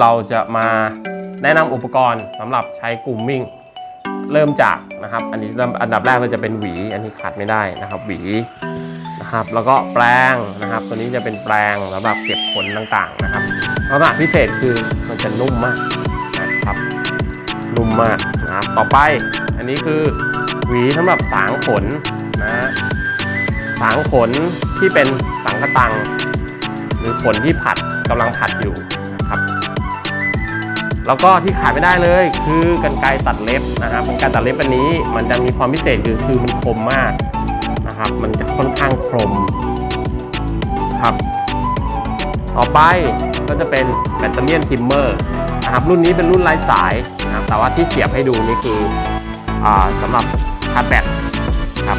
เราจะมาแนะนำอุปกรณ์สำหรับใช้กลุ่มมิ่ง เริ่มจากนะครับ อันนี้อันดับแรกเราจะเป็นหวี อันนี้ขาดไม่ได้นะครับ หวีนะครับ แล้วก็แปรงนะครับ ตัวนี้จะเป็นแปรงสำหรับเก็บขนต่างๆนะครับลักษณะพิเศษคือมันจะนุ่มมากนะครับนุ่มมากนะครับต่อไปอันนี้คือหวีสำหรับสางขนนะสางขนที่เป็นสังกะตัง หรือขนที่ผัดกำลังผัดอยู่ แล้วก็ที่ขาดไม่ได้เลย คือกันไกรตัดเล็บนะครับกันไกรตัดเล็บอันนี้มันจะมีความพิเศษคือคือมันคมมากนะครับ มันจะค่อนข้างคมครับ ต่อไปก็จะเป็นแบตเตอรี่ทิมเมอร์นะครับรุ่นนี้เป็นรุ่นไร้สายนะครับแต่ว่าที่เสียบให้ดูนี่คืออสำหรับชาร์จแบตครับ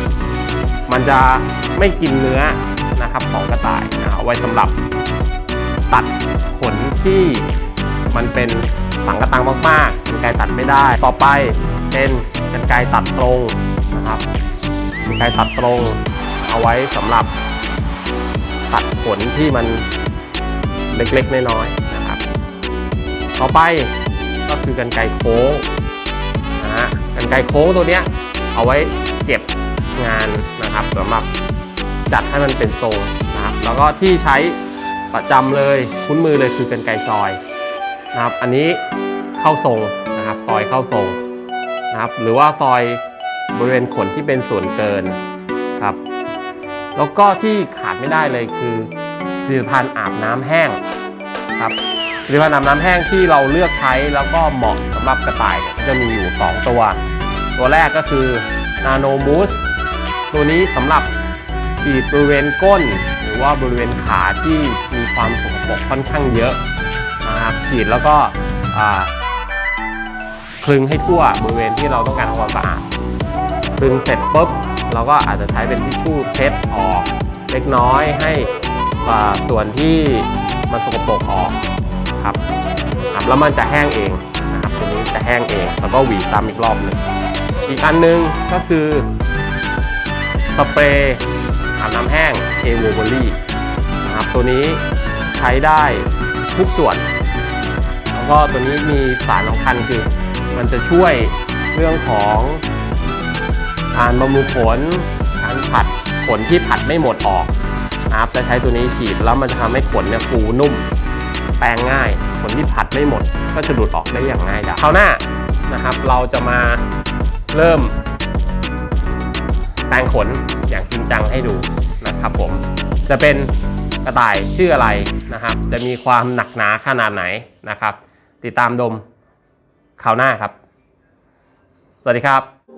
มันจะไม่กินเนื้อนะครับของกระต่ายนะเอาไว้สำหรับตัดขนที่มันเป็น สังกะตังมากๆกันไกตัดไม่ได้ ต่อไปเป็นกันไกตัดตรงนะครับกันไกตัดตรง เอาไว้สำหรับตัดขนที่มันเล็กๆน้อยๆนะครับ ต่อไปก็คือกันไกโค้งนะฮะกันไกโค้งตัวเนี้ยเอาไว้เก็บงานนะครับสำหรับจัดให้มันเป็นทรงนะครับ แล้วก็ที่ใช้ประจำเลยคุ้นมือเลยคือกันไกซอย นะครับ อันนี้เข้าทรงนะครับซอยเข้าทรงนะครับ หรือว่าซอยบริเวณขนที่เป็นส่วนเกินครับ แล้วก็ที่ขาดไม่ได้เลยคือผลิตภัณฑ์อาบน้ำแห้งครับผลิตภัณฑ์อาบน้ำแห้งที่เราเลือกใช้แล้วก็เหมาะสำหรับกระต่ายจะมีอยู่ 2 ตัว ตัวแรกก็คือ Nano Mousse ตัวนี้สำหรับฉีดบริเวณก้น หรือว่าบริเวณขาที่มีความสกปรกค่อนข้างเยอะ นะครับฉีดแล้วก็คลึงให้ทั่วบริเวณที่เราต้องการทำความสะอาดคลึงเสร็จปุ๊บเราก็อาจจะใช้เป็นทิชชู่เช็ดออกเล็กน้อยให้ส่วนที่มันสกปรกออกครับครับแล้วมันจะแห้งเองนะครับตัวนี้จะแห้งเองแล้วก็หวีซ้ำอีกรอบหนึ่งอีกอันหนึงก็คือสเปรย์อาบน้ำแห้งเอ v ว b บ r รี่นะครับตัวนี้ใช้ได้ทุกส่วน ก็ตัวนี้มีสารสำคัญคือ มันจะช่วยเรื่องของการบำรุงขนการผัดขนที่ผัดไม่หมดออกนะครับจะใช้ตัวนี้ฉีดแล้วมันจะทำให้ขนเนี่ยฟูนุ่ม แปรงง่ายขนที่ผัดไม่หมด ก็จะหลุดออกได้อย่างง่ายดายคราวหน้านะครับ เราจะมาเริ่ม แปรงขนอย่างจริงจังให้ดูนะครับผม จะเป็นกระต่ายชื่ออะไรนะครับ จะมีความหนักหนาขนาดไหนนะครับ ติดตามดมคราวหน้าครับ สวัสดีครับ